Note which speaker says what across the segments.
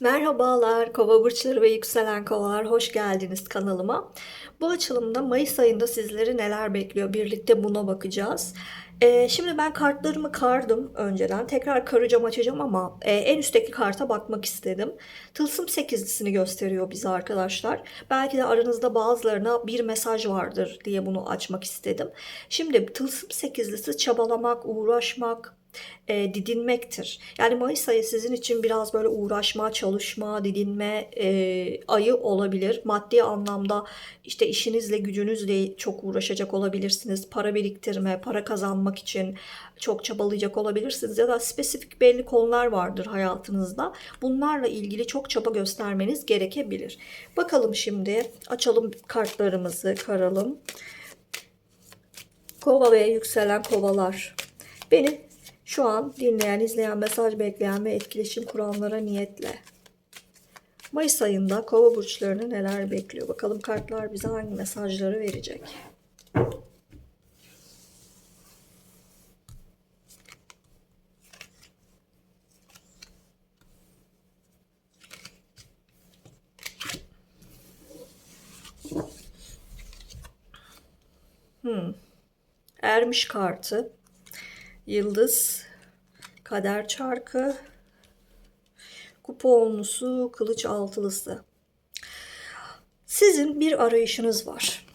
Speaker 1: Merhabalar kova burçları ve yükselen kovalar hoş geldiniz kanalıma. Bu açılımda Mayıs ayında sizleri neler bekliyor birlikte buna bakacağız. Ee, şimdi ben kartlarımı kardım önceden tekrar karacağım açacağım ama e, en üstteki karta bakmak istedim. Tılsım sekizlisini gösteriyor bize arkadaşlar. Belki de aranızda bazılarına bir mesaj vardır diye bunu açmak istedim. Şimdi tılsım sekizlisi çabalamak, uğraşmak, e, didinmektir. Yani Mayıs ayı sizin için biraz böyle uğraşma, çalışma, didinme e, ayı olabilir. Maddi anlamda işte işinizle, gücünüzle çok uğraşacak olabilirsiniz. Para biriktirme, para kazanmak için çok çabalayacak olabilirsiniz. Ya da spesifik belli konular vardır hayatınızda. Bunlarla ilgili çok çaba göstermeniz gerekebilir. Bakalım şimdi açalım kartlarımızı, karalım. Kova ve yükselen kovalar. Beni şu an dinleyen, izleyen, mesaj bekleyen ve etkileşim kuranlara niyetle. Mayıs ayında kova burçlarını neler bekliyor? Bakalım kartlar bize hangi mesajları verecek? Hmm. Ermiş kartı. Yıldız, kader çarkı, kupa onlusu, kılıç altılısı. Sizin bir arayışınız var.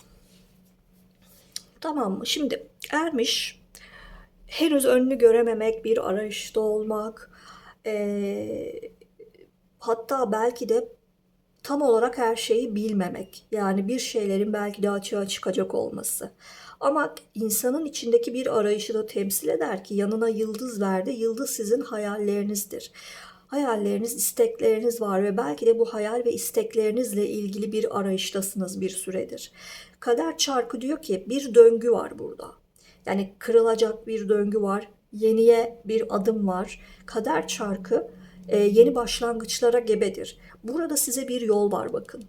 Speaker 1: Tamam mı? Şimdi ermiş henüz önünü görememek, bir arayışta olmak, eee, hatta belki de tam olarak her şeyi bilmemek. Yani bir şeylerin belki de açığa çıkacak olması. Ama insanın içindeki bir arayışı da temsil eder ki yanına yıldız verdi. Yıldız sizin hayallerinizdir. Hayalleriniz, istekleriniz var ve belki de bu hayal ve isteklerinizle ilgili bir arayıştasınız bir süredir. Kader çarkı diyor ki bir döngü var burada. Yani kırılacak bir döngü var. Yeniye bir adım var. Kader çarkı e, yeni başlangıçlara gebedir. Burada size bir yol var bakın.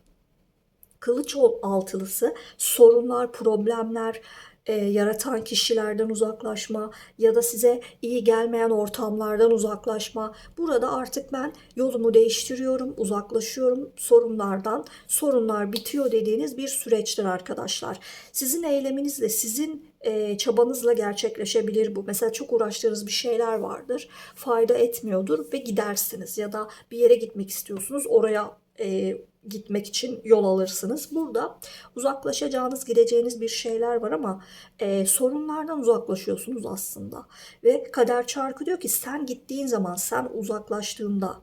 Speaker 1: Kılıç altılısı sorunlar, problemler e, yaratan kişilerden uzaklaşma ya da size iyi gelmeyen ortamlardan uzaklaşma. Burada artık ben yolumu değiştiriyorum, uzaklaşıyorum sorunlardan. Sorunlar bitiyor dediğiniz bir süreçtir arkadaşlar. Sizin eyleminizle, sizin e, çabanızla gerçekleşebilir bu. Mesela çok uğraştığınız bir şeyler vardır. Fayda etmiyordur ve gidersiniz ya da bir yere gitmek istiyorsunuz. Oraya e, gitmek için yol alırsınız. Burada uzaklaşacağınız, gideceğiniz bir şeyler var ama e, sorunlardan uzaklaşıyorsunuz aslında. Ve kader çarkı diyor ki sen gittiğin zaman, sen uzaklaştığında,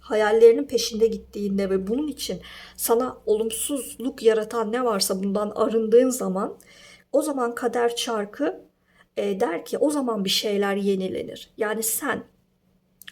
Speaker 1: hayallerinin peşinde gittiğinde ve bunun için sana olumsuzluk yaratan ne varsa bundan arındığın zaman o zaman kader çarkı e, der ki o zaman bir şeyler yenilenir. Yani sen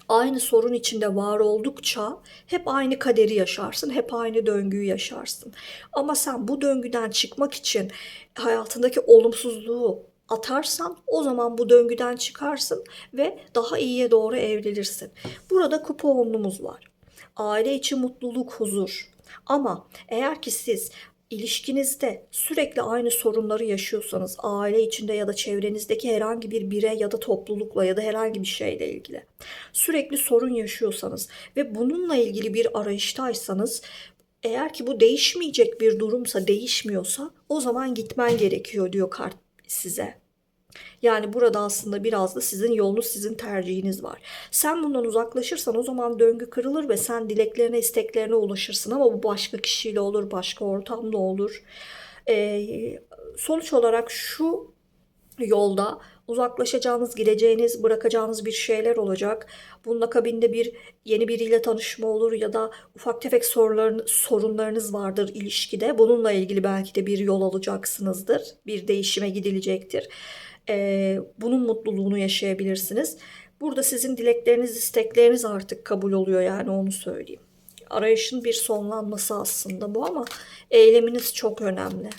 Speaker 1: aynı sorun içinde var oldukça hep aynı kaderi yaşarsın, hep aynı döngüyü yaşarsın. Ama sen bu döngüden çıkmak için hayatındaki olumsuzluğu atarsan o zaman bu döngüden çıkarsın ve daha iyiye doğru evrilirsin. Burada kupa onlumuz var. Aile içi mutluluk, huzur. Ama eğer ki siz ilişkinizde sürekli aynı sorunları yaşıyorsanız aile içinde ya da çevrenizdeki herhangi bir birey ya da toplulukla ya da herhangi bir şeyle ilgili sürekli sorun yaşıyorsanız ve bununla ilgili bir arayıştaysanız eğer ki bu değişmeyecek bir durumsa değişmiyorsa o zaman gitmen gerekiyor diyor kart size. Yani burada aslında biraz da sizin yolunuz, sizin tercihiniz var. Sen bundan uzaklaşırsan o zaman döngü kırılır ve sen dileklerine, isteklerine ulaşırsın ama bu başka kişiyle olur, başka ortamda olur. Ee, sonuç olarak şu yolda uzaklaşacağınız, gideceğiniz, bırakacağınız bir şeyler olacak. Bunun akabinde bir yeni biriyle tanışma olur ya da ufak tefek soruların, sorunlarınız vardır ilişkide. Bununla ilgili belki de bir yol alacaksınızdır. Bir değişime gidilecektir. Ee, bunun mutluluğunu yaşayabilirsiniz. Burada sizin dilekleriniz, istekleriniz artık kabul oluyor yani onu söyleyeyim. Arayışın bir sonlanması aslında bu ama eyleminiz çok önemli.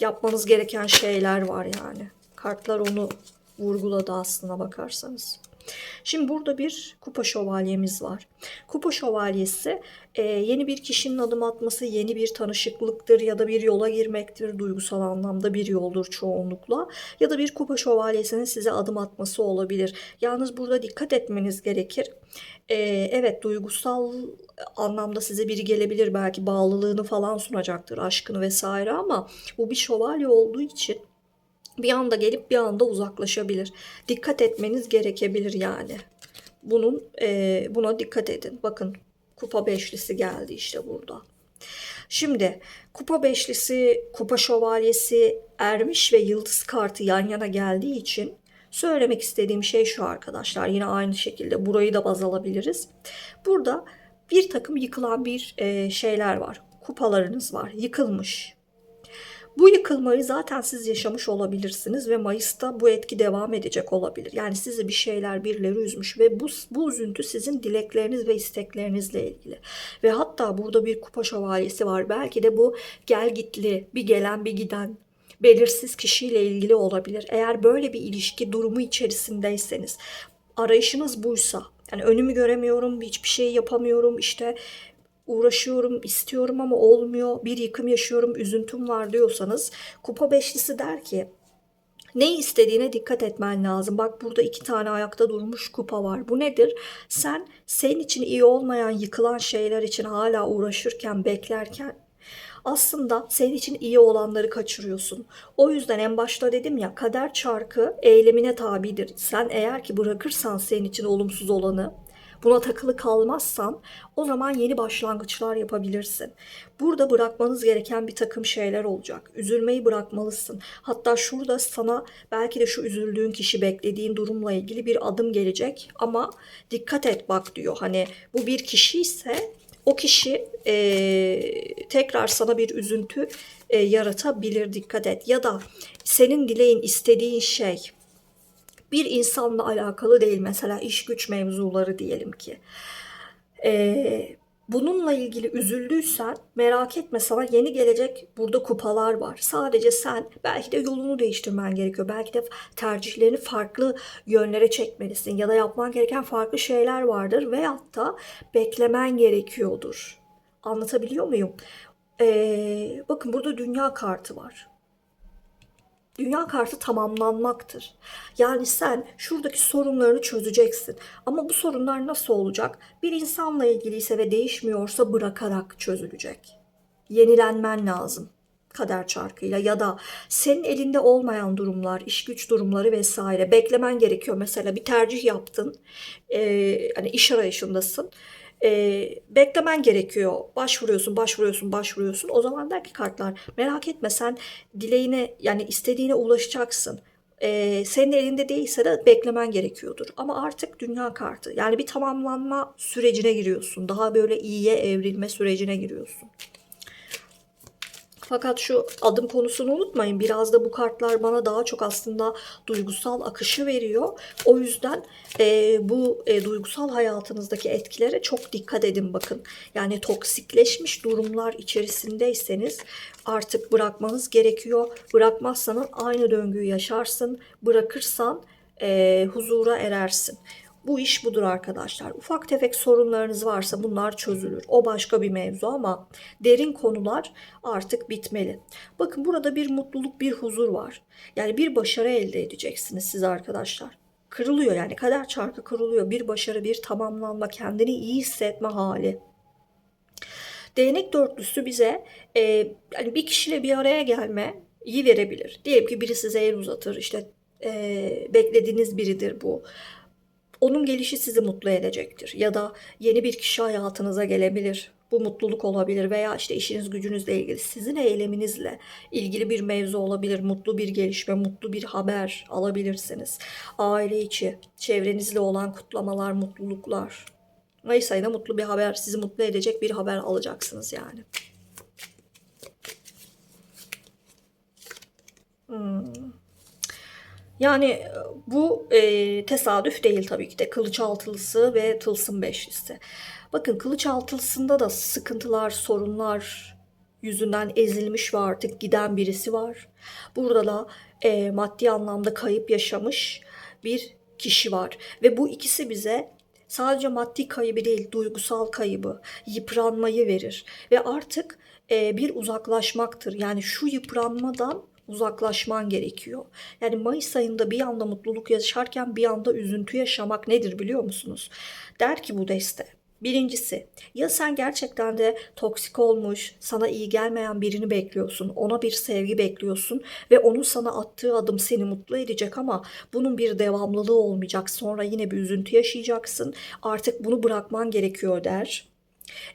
Speaker 1: Yapmanız gereken şeyler var yani. Kartlar onu vurguladı aslına bakarsanız. Şimdi burada bir kupa şövalyemiz var. Kupa şövalyesi e, yeni bir kişinin adım atması, yeni bir tanışıklıktır ya da bir yola girmektir. Duygusal anlamda bir yoldur çoğunlukla. Ya da bir kupa şövalyesinin size adım atması olabilir. Yalnız burada dikkat etmeniz gerekir. E, evet duygusal anlamda size biri gelebilir belki bağlılığını falan sunacaktır, aşkını vesaire ama bu bir şövalye olduğu için bir anda gelip bir anda uzaklaşabilir. Dikkat etmeniz gerekebilir yani. Bunun e, buna dikkat edin. Bakın kupa beşlisi geldi işte burada. Şimdi kupa beşlisi, kupa şövalyesi, ermiş ve yıldız kartı yan yana geldiği için söylemek istediğim şey şu arkadaşlar. Yine aynı şekilde burayı da baz alabiliriz. Burada bir takım yıkılan bir e, şeyler var. Kupalarınız var. Yıkılmış. Bu yıkılmayı zaten siz yaşamış olabilirsiniz ve Mayıs'ta bu etki devam edecek olabilir. Yani sizi bir şeyler birileri üzmüş ve bu, bu üzüntü sizin dilekleriniz ve isteklerinizle ilgili. Ve hatta burada bir kupa şövalyesi var. Belki de bu gel gitli, bir gelen bir giden, belirsiz kişiyle ilgili olabilir. Eğer böyle bir ilişki durumu içerisindeyseniz, arayışınız buysa, yani önümü göremiyorum, hiçbir şey yapamıyorum, işte uğraşıyorum, istiyorum ama olmuyor, bir yıkım yaşıyorum, üzüntüm var diyorsanız kupa beşlisi der ki ne istediğine dikkat etmen lazım. Bak burada iki tane ayakta durmuş kupa var. Bu nedir? Sen senin için iyi olmayan, yıkılan şeyler için hala uğraşırken, beklerken aslında senin için iyi olanları kaçırıyorsun. O yüzden en başta dedim ya kader çarkı eylemine tabidir. Sen eğer ki bırakırsan senin için olumsuz olanı buna takılı kalmazsan o zaman yeni başlangıçlar yapabilirsin. Burada bırakmanız gereken bir takım şeyler olacak. Üzülmeyi bırakmalısın. Hatta şurada sana belki de şu üzüldüğün kişi beklediğin durumla ilgili bir adım gelecek ama dikkat et bak diyor. Hani bu bir kişi ise o kişi e, tekrar sana bir üzüntü e, yaratabilir dikkat et. Ya da senin dileğin istediğin şey bir insanla alakalı değil mesela iş güç mevzuları diyelim ki. E, bununla ilgili üzüldüysen merak etme sana yeni gelecek burada kupalar var. Sadece sen belki de yolunu değiştirmen gerekiyor. Belki de tercihlerini farklı yönlere çekmelisin ya da yapman gereken farklı şeyler vardır veyahut da beklemen gerekiyordur. Anlatabiliyor muyum? Ee, bakın burada dünya kartı var. Dünya kartı tamamlanmaktır. Yani sen şuradaki sorunlarını çözeceksin. Ama bu sorunlar nasıl olacak? Bir insanla ilgiliyse ve değişmiyorsa bırakarak çözülecek. Yenilenmen lazım kader çarkıyla ya da senin elinde olmayan durumlar, iş güç durumları vesaire beklemen gerekiyor. Mesela bir tercih yaptın, e, hani iş arayışındasın e, beklemen gerekiyor. Başvuruyorsun, başvuruyorsun, başvuruyorsun. O zaman der ki kartlar merak etme sen dileğine yani istediğine ulaşacaksın. E, senin elinde değilse de beklemen gerekiyordur. Ama artık dünya kartı yani bir tamamlanma sürecine giriyorsun. Daha böyle iyiye evrilme sürecine giriyorsun. Fakat şu adım konusunu unutmayın. Biraz da bu kartlar bana daha çok aslında duygusal akışı veriyor. O yüzden e, bu e, duygusal hayatınızdaki etkilere çok dikkat edin bakın. Yani toksikleşmiş durumlar içerisindeyseniz artık bırakmanız gerekiyor. Bırakmazsanız aynı döngüyü yaşarsın. Bırakırsan e, huzura erersin. Bu iş budur arkadaşlar. Ufak tefek sorunlarınız varsa bunlar çözülür. O başka bir mevzu ama derin konular artık bitmeli. Bakın burada bir mutluluk, bir huzur var. Yani bir başarı elde edeceksiniz siz arkadaşlar. Kırılıyor yani kader çarkı kırılıyor. Bir başarı, bir tamamlanma, kendini iyi hissetme hali. Değnek dörtlüsü bize e, yani bir kişiyle bir araya gelme iyi verebilir. Diyelim ki biri size el uzatır. İşte e, beklediğiniz biridir bu onun gelişi sizi mutlu edecektir. Ya da yeni bir kişi hayatınıza gelebilir. Bu mutluluk olabilir veya işte işiniz gücünüzle ilgili sizin eyleminizle ilgili bir mevzu olabilir. Mutlu bir gelişme, mutlu bir haber alabilirsiniz. Aile içi, çevrenizle olan kutlamalar, mutluluklar. Mayıs ayında mutlu bir haber, sizi mutlu edecek bir haber alacaksınız yani. Yani e, bu e, tesadüf değil tabii ki de kılıç altılısı ve tılsım beşlisi. Bakın kılıç altılısında da sıkıntılar, sorunlar yüzünden ezilmiş ve artık giden birisi var. Burada da e, maddi anlamda kayıp yaşamış bir kişi var ve bu ikisi bize sadece maddi kaybı değil, duygusal kaybı, yıpranmayı verir ve artık e, bir uzaklaşmaktır. Yani şu yıpranmadan uzaklaşman gerekiyor. Yani Mayıs ayında bir anda mutluluk yaşarken bir anda üzüntü yaşamak nedir biliyor musunuz? Der ki bu deste. Birincisi ya sen gerçekten de toksik olmuş, sana iyi gelmeyen birini bekliyorsun, ona bir sevgi bekliyorsun ve onun sana attığı adım seni mutlu edecek ama bunun bir devamlılığı olmayacak. Sonra yine bir üzüntü yaşayacaksın. Artık bunu bırakman gerekiyor der.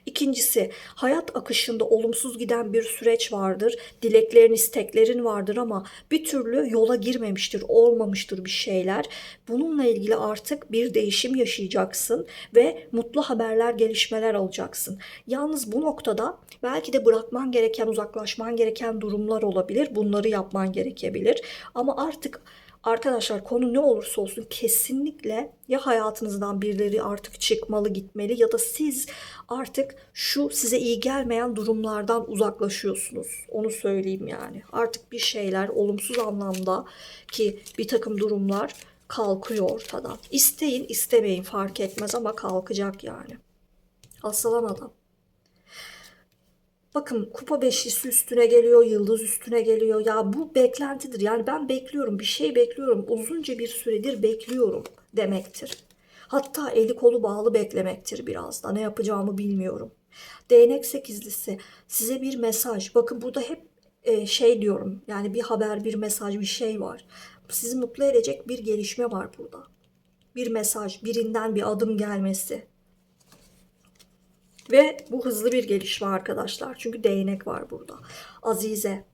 Speaker 1: İkincisi, hayat akışında olumsuz giden bir süreç vardır. Dileklerin, isteklerin vardır ama bir türlü yola girmemiştir, olmamıştır bir şeyler. Bununla ilgili artık bir değişim yaşayacaksın ve mutlu haberler, gelişmeler alacaksın. Yalnız bu noktada belki de bırakman gereken, uzaklaşman gereken durumlar olabilir. Bunları yapman gerekebilir. Ama artık Arkadaşlar konu ne olursa olsun kesinlikle ya hayatınızdan birileri artık çıkmalı gitmeli ya da siz artık şu size iyi gelmeyen durumlardan uzaklaşıyorsunuz. Onu söyleyeyim yani. Artık bir şeyler olumsuz anlamda ki bir takım durumlar kalkıyor ortadan. İsteyin istemeyin fark etmez ama kalkacak yani. Aslan adam. Bakın kupa beşlisi üstüne geliyor, yıldız üstüne geliyor. Ya bu beklentidir. Yani ben bekliyorum, bir şey bekliyorum. Uzunca bir süredir bekliyorum demektir. Hatta eli kolu bağlı beklemektir biraz da. Ne yapacağımı bilmiyorum. Değnek sekizlisi size bir mesaj. Bakın burada hep e, şey diyorum. Yani bir haber, bir mesaj, bir şey var. Sizi mutlu edecek bir gelişme var burada. Bir mesaj, birinden bir adım gelmesi. Ve bu hızlı bir gelişme arkadaşlar. Çünkü değnek var burada. Azize.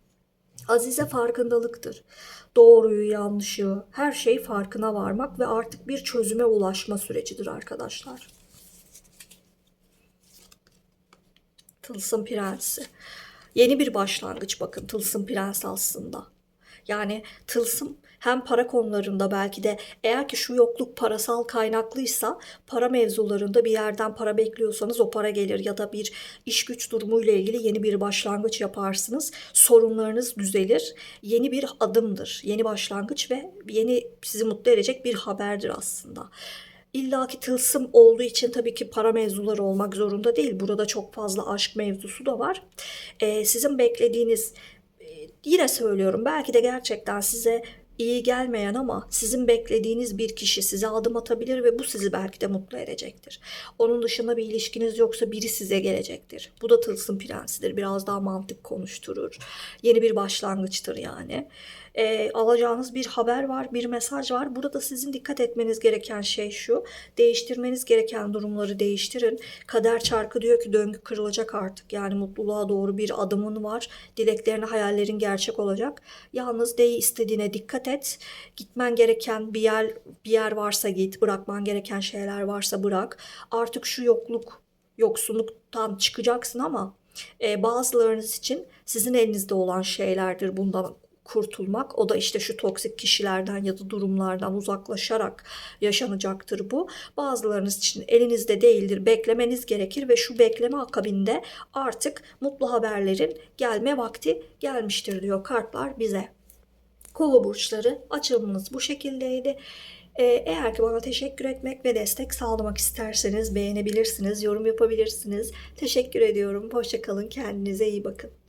Speaker 1: Azize farkındalıktır. Doğruyu, yanlışı, her şey farkına varmak ve artık bir çözüme ulaşma sürecidir arkadaşlar. Tılsım Prensi. Yeni bir başlangıç bakın Tılsım Prens aslında. Yani tılsım hem para konularında belki de eğer ki şu yokluk parasal kaynaklıysa para mevzularında bir yerden para bekliyorsanız o para gelir ya da bir iş güç durumuyla ilgili yeni bir başlangıç yaparsınız. Sorunlarınız düzelir. Yeni bir adımdır. Yeni başlangıç ve yeni sizi mutlu edecek bir haberdir aslında. İlla ki tılsım olduğu için tabii ki para mevzuları olmak zorunda değil. Burada çok fazla aşk mevzusu da var. Ee, sizin beklediğiniz yine söylüyorum belki de gerçekten size iyi gelmeyen ama sizin beklediğiniz bir kişi size adım atabilir ve bu sizi belki de mutlu edecektir. Onun dışında bir ilişkiniz yoksa biri size gelecektir. Bu da tılsım prensidir. Biraz daha mantık konuşturur. Yeni bir başlangıçtır yani. E, alacağınız bir haber var, bir mesaj var. Burada sizin dikkat etmeniz gereken şey şu. Değiştirmeniz gereken durumları değiştirin. Kader çarkı diyor ki döngü kırılacak artık. Yani mutluluğa doğru bir adımın var. Dileklerin, hayallerin gerçek olacak. Yalnız de istediğine dikkat et. Gitmen gereken bir yer bir yer varsa git. Bırakman gereken şeyler varsa bırak. Artık şu yokluk, yoksunluktan çıkacaksın ama e, bazılarınız için sizin elinizde olan şeylerdir bundan kurtulmak. O da işte şu toksik kişilerden ya da durumlardan uzaklaşarak yaşanacaktır bu. Bazılarınız için elinizde değildir. Beklemeniz gerekir ve şu bekleme akabinde artık mutlu haberlerin gelme vakti gelmiştir diyor kartlar bize. Kova burçları açılımınız bu şekildeydi. Ee, eğer ki bana teşekkür etmek ve destek sağlamak isterseniz beğenebilirsiniz, yorum yapabilirsiniz. Teşekkür ediyorum. Hoşçakalın. Kendinize iyi bakın.